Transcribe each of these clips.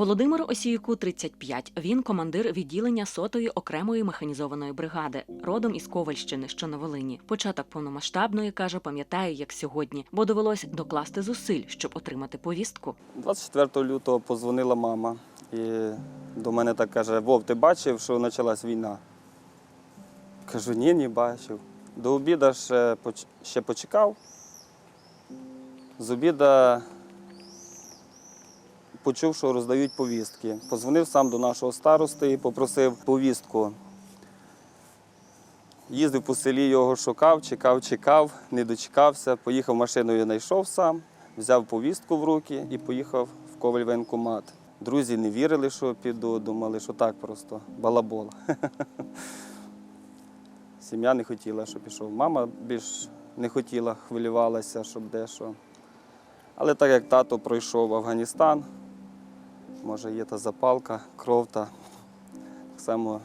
Володимир Осійку 35. Він командир відділення сотої окремої механізованої бригади, родом із Ковальщини, що на Волині. Початок повномасштабної каже, пам'ятає як сьогодні, бо довелось докласти зусиль, щоб отримати повістку. 24 лютого позвонила мама і до мене так каже: Вов, ти бачив, що почалась війна? Кажу, ні, не бачив. До обіду ще, поч- ще почекав. З обіда почув, що роздають повістки. Позвонив сам до нашого старости і попросив повістку. Їздив по селі, його шукав, чекав, чекав, не дочекався. Поїхав машиною, знайшов сам, взяв повістку в руки і поїхав в Коваль воєнкомат. Друзі не вірили, що піду, думали, що так просто балабола. Сім'я не хотіла, щоб пішов. Мама більш не хотіла, хвилювалася, щоб дещо. Але так як тато пройшов Афганістан, може є та запалка, кров та так само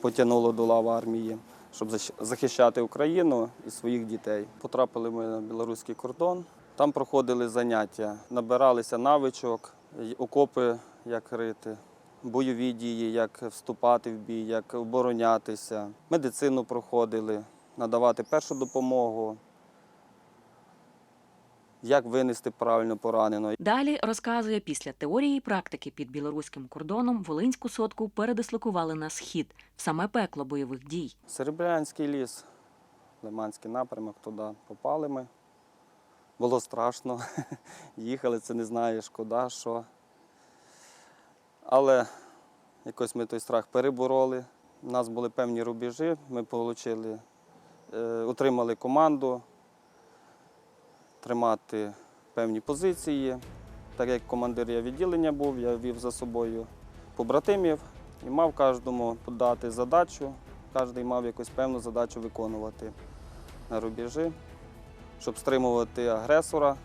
потягнуло до лав армії, щоб захищати Україну і своїх дітей. Потрапили ми на білоруський кордон. Там проходили заняття, набиралися навичок, окопи, як рити, бойові дії, як вступати в бій, як оборонятися. Медицину проходили, надавати першу допомогу, як винести правильно пораненого. Далі розказує, після теорії і практики під білоруським кордоном Волинську сотку передислокували на схід, в саме пекло бойових дій. Серебрянський ліс, Лиманський напрямок, туди попали ми. Було страшно. Їхали, це не знаєш, куди, що. Але якось ми той страх перебороли. У нас були певні рубежі, ми получили, е, отримали команду тримати певні позиції. Так як командир я відділення був, я вів за собою побратимів і мав кожному подати задачу. Кожен мав якусь певну задачу виконувати на рубежі, щоб стримувати агресора.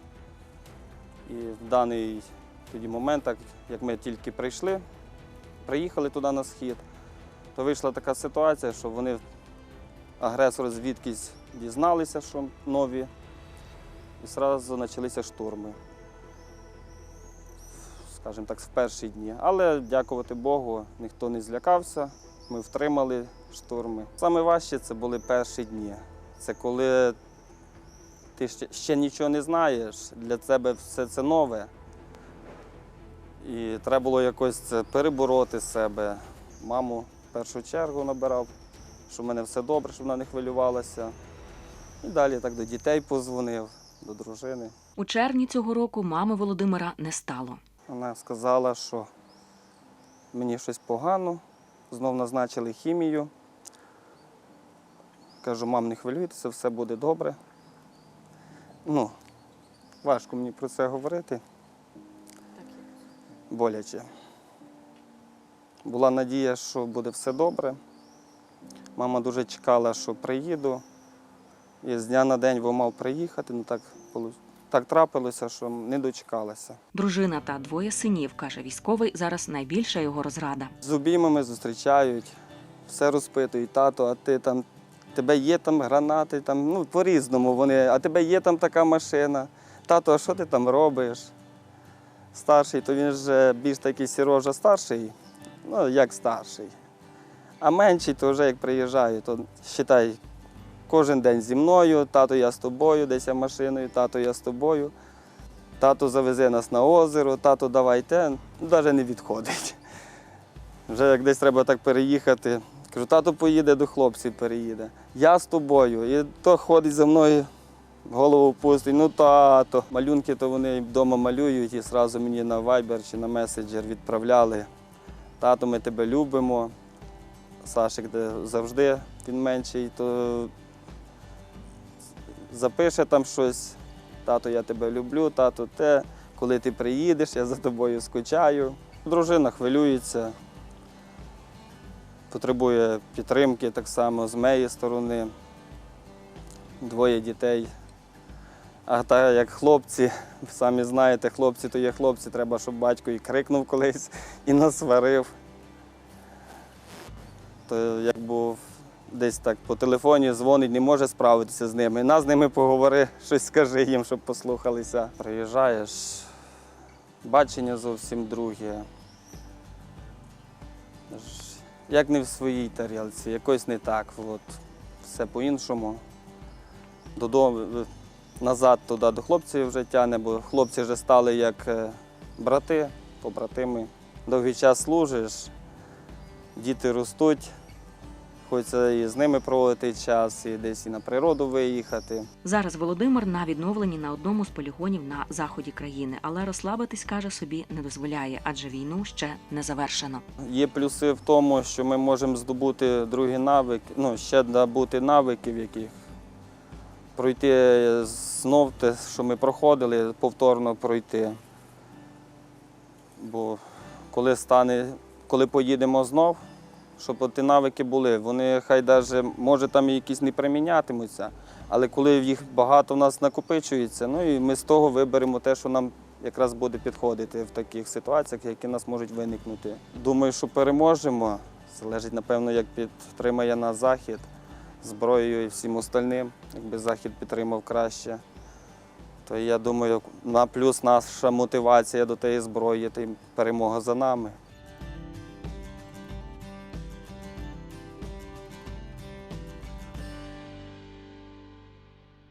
І в даний тоді момент, так як ми тільки прийшли, приїхали туди на схід, то вийшла така ситуація, що вони агресори звідкись дізналися, що нові, і одразу почалися штурми. Скажімо так, в перші дні. Але дякувати Богу, ніхто не злякався. Ми втримали штурми. Саме важче це були перші дні. Це коли ти ще, ще нічого не знаєш, для тебе все це нове. І треба було якось це перебороти себе. Маму в першу чергу набирав, щоб в мене все добре, щоб вона не хвилювалася. І далі так до дітей позвонив, до дружини. У червні цього року мами Володимира не стало. Вона сказала, що мені щось погано, знов назначили хімію. Кажу, мам, не хвилюйтеся, все буде добре. Ну, важко мені про це говорити. Боляче. Була надія, що буде все добре. Мама дуже чекала, що приїду. І з дня на день бо мав приїхати, ну так, так трапилося, що не дочекалася. Дружина та двоє синів, каже військовий, зараз найбільша його розрада. З обіймами зустрічають, все розпитують, тато, а ти там, тебе є там гранати, там, ну, по-різному вони, а тебе є там така машина. Тато, а що ти там робиш? Старший, то він ж більш такий сірожа старший, ну як старший. А менший, то вже як приїжджає, то вважай, кожен день зі мною, тато я з тобою, десь я машиною, тато я з тобою. Тато завезе нас на озеро, тато давайте, навіть не відходить. Вже як десь треба так переїхати. Кажу, тато поїде до хлопців, переїде. Я з тобою. І то ходить за мною, голову пустить. Ну тато. Малюнки то вони вдома малюють і одразу мені на Viber чи на меседжер відправляли. Тато, ми тебе любимо. Сашик де завжди він менший, то запише там щось. Тато, я тебе люблю, тато, те, коли ти приїдеш, я за тобою скучаю. Дружина хвилюється, потребує підтримки так само з моєї сторони. Двоє дітей. А так як хлопці, самі знаєте, хлопці то є хлопці, треба, щоб батько і крикнув колись, і насварив. То як був десь так по телефоні дзвонить, не може справитися з ними. На з ними поговори, щось скажи їм, щоб послухалися. Приїжджаєш, бачення зовсім друге. Як не в своїй тарілці, якось не так. От. Все по-іншому. Додому, е, назад туди до хлопців вже тягне, бо хлопці вже стали як е, брати, побратими. Довгий час служиш, діти ростуть, хочеться і з ними проводити час, і десь і на природу виїхати. Зараз Володимир на відновленні на одному з полігонів на заході країни, але розслабитись каже собі не дозволяє, адже війну ще не завершено. Є плюси в тому, що ми можемо здобути другі навики, ну, ще набути навиків яких. Пройти знов те, що ми проходили, повторно пройти. Бо коли стане, коли поїдемо знов, щоб ті навики були, вони хай даже, може там якісь не примінятимуться, але коли їх багато в нас накопичується, ну і ми з того виберемо те, що нам якраз буде підходити в таких ситуаціях, які нас можуть виникнути. Думаю, що переможемо. Залежить, напевно, як підтримає нас Захід зброєю і всім остальним. Якби Захід підтримав краще, то я думаю, на плюс наша мотивація до тієї зброї, то перемога за нами.